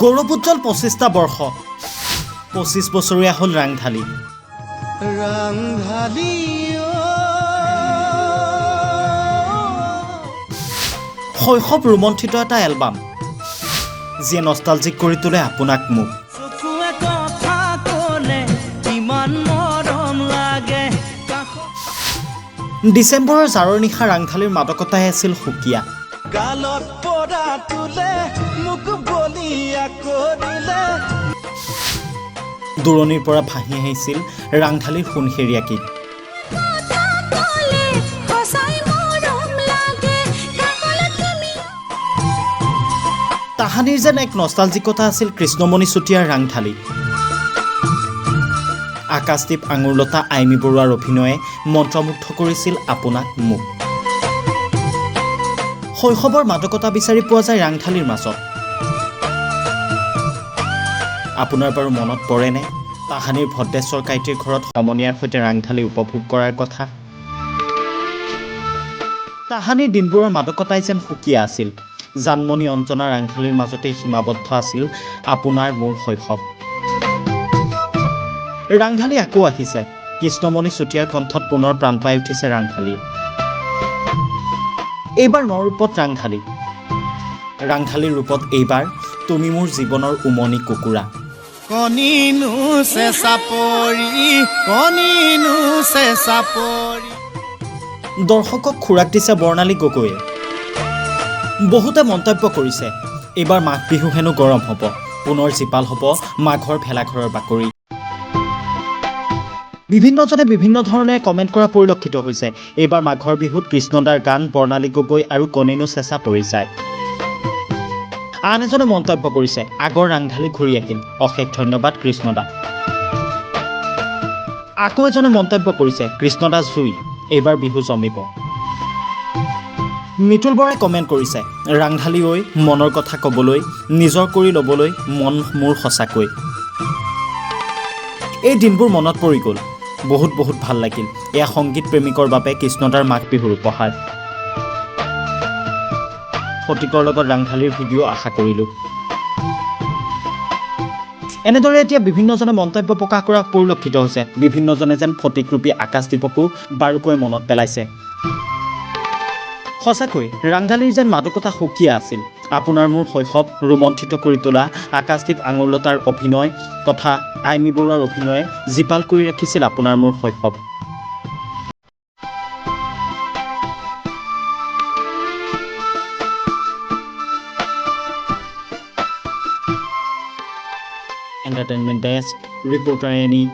গৌৰৱোজ্জ্বল পঁচিছটা বৰ্ষ। পঁচিছ বছৰীয়া হ'ল ৰাংঢালী। ৰাংধালী শৈশৱ ৰোমন্থিত এটা এলবাম। যিয়ে নষ্টালজিক কৰি তোলে আপোনাক মোক। ডিচেম্বৰৰ জাৰৰ নিশা ৰাংঢালীৰ মাদকতাই আছিল সুকীয়া। গালত পৰা তোলে মোক দূৰণিৰ পৰা ভাহি আহিছিল ৰাংঢালীৰ গীত তাহানিৰ যেন এক নষ্টালজিকতা আছিল কৃষ্ণমণি চুতীয়াৰ ৰাংঢালী। আকাশদ্বীপ আঙুৰলতা আইমী বৰুৱাৰ অভিনয়ে মন্ত্ৰমুগ্ধ কৰিছিল আপোনাক মোক। শৈশৱৰ মাদকতা বিচাৰি পোৱা যায় ৰাংঢালীৰ মাজত। আপোনাৰ বাৰু মনত পৰেনে? তাহানিৰ ভদ্ৰেশ্বৰ কাইটিৰ ঘৰত সমনীয়াৰ সৈতে ৰাংঢালী উপভোগ কৰাৰ কথা। তাহানিৰ দিনবোৰৰ মাদকতাই যেন সুকীয়া আছিল। জানমণি অঞ্জনা ৰাংঢালীৰ মাজতেই সীমাবদ্ধ আছিল আপোনাৰ মোৰ শৈশৱ। ৰাংঢালী আকৌ আহিছে। কৃষ্ণমণি চুতীয়াৰ কণ্ঠত পুনৰ প্ৰাণ পাই উঠিছে ৰাংঢালী। এইবাৰ নৰূপত ৰাংঢালী। ৰাংঢালীৰ ৰূপত এইবাৰ তুমি মোৰ জীৱনৰ উমনি কুকুৰা। কণীনো চেঁচা পৰি কণীনো চেঁচা পৰি। দৰ্শকক খোৰাক দিছে বৰ্ণালী গগৈয়ে। বহুতে মন্তব্য কৰিছে এইবাৰ মাঘ বিহু হেনো গৰম হ'ব পুনৰ জীপাল হ'ব মাঘৰ ভেলাঘৰৰ বাকৰি। বিভিন্নজনে বিভিন্ন ধৰণে কমেণ্ট কৰা পৰিলক্ষিত হৈছে। এইবাৰ মাঘৰ বিহুত কৃষ্ণদাৰ গান বৰ্ণালী গগৈ আৰু কণিনো চেঁচা পৰি যায়। আন এজনে মন্তব্য কৰিছে আগৰ ৰাংঢালী ঘূৰি আহিল অশেষ ধন্যবাদ কৃষ্ণদা। আকৌ এজনে মন্তব্য কৰিছে কৃষ্ণদা জুই এইবাৰ বিহু জমিব। মিতুল বৰাই কমেণ্ট কৰিছে ৰাংঢালী ঐ মনৰ কথা ক'বলৈ নিজৰ কৰি ল'বলৈ মন মোৰ সঁচাকৈ। এই দিনবোৰ মনত পৰি গ'ল। বহুত বহুত ভাল লাগিল। এয়া সংগীত প্ৰেমিকৰ বাবে কৃষ্ণদাৰ মাঘ বিহুৰ উপহাৰ। ফটিকৰ লগত ৰাংঢালীৰ ভিডিঅ' আশা কৰিলোঁ। এনেদৰে এতিয়া বিভিন্নজনে মন্তব্য প্ৰকাশ কৰা পৰিলক্ষিত হৈছে। বিভিন্নজনে যেন ফটিকৰূপী আকাশদ্বীপকো বাৰুকৈ মনত পেলাইছে। সঁচাকৈ ৰাংঢালীৰ যেন মাদকতা সুকীয়া আছিল। আপোনাৰ মোৰ শৈশৱ ৰোমন্থিত কৰি তোলা আকাশদ্বীপ আঙুৰলতাৰ অভিনয় তথা আইমী বৰুৱাৰ অভিনয়ে জীপাল কৰি ৰাখিছিল আপোনাৰ মোৰ শৈশৱ। Entertainment desk reporter any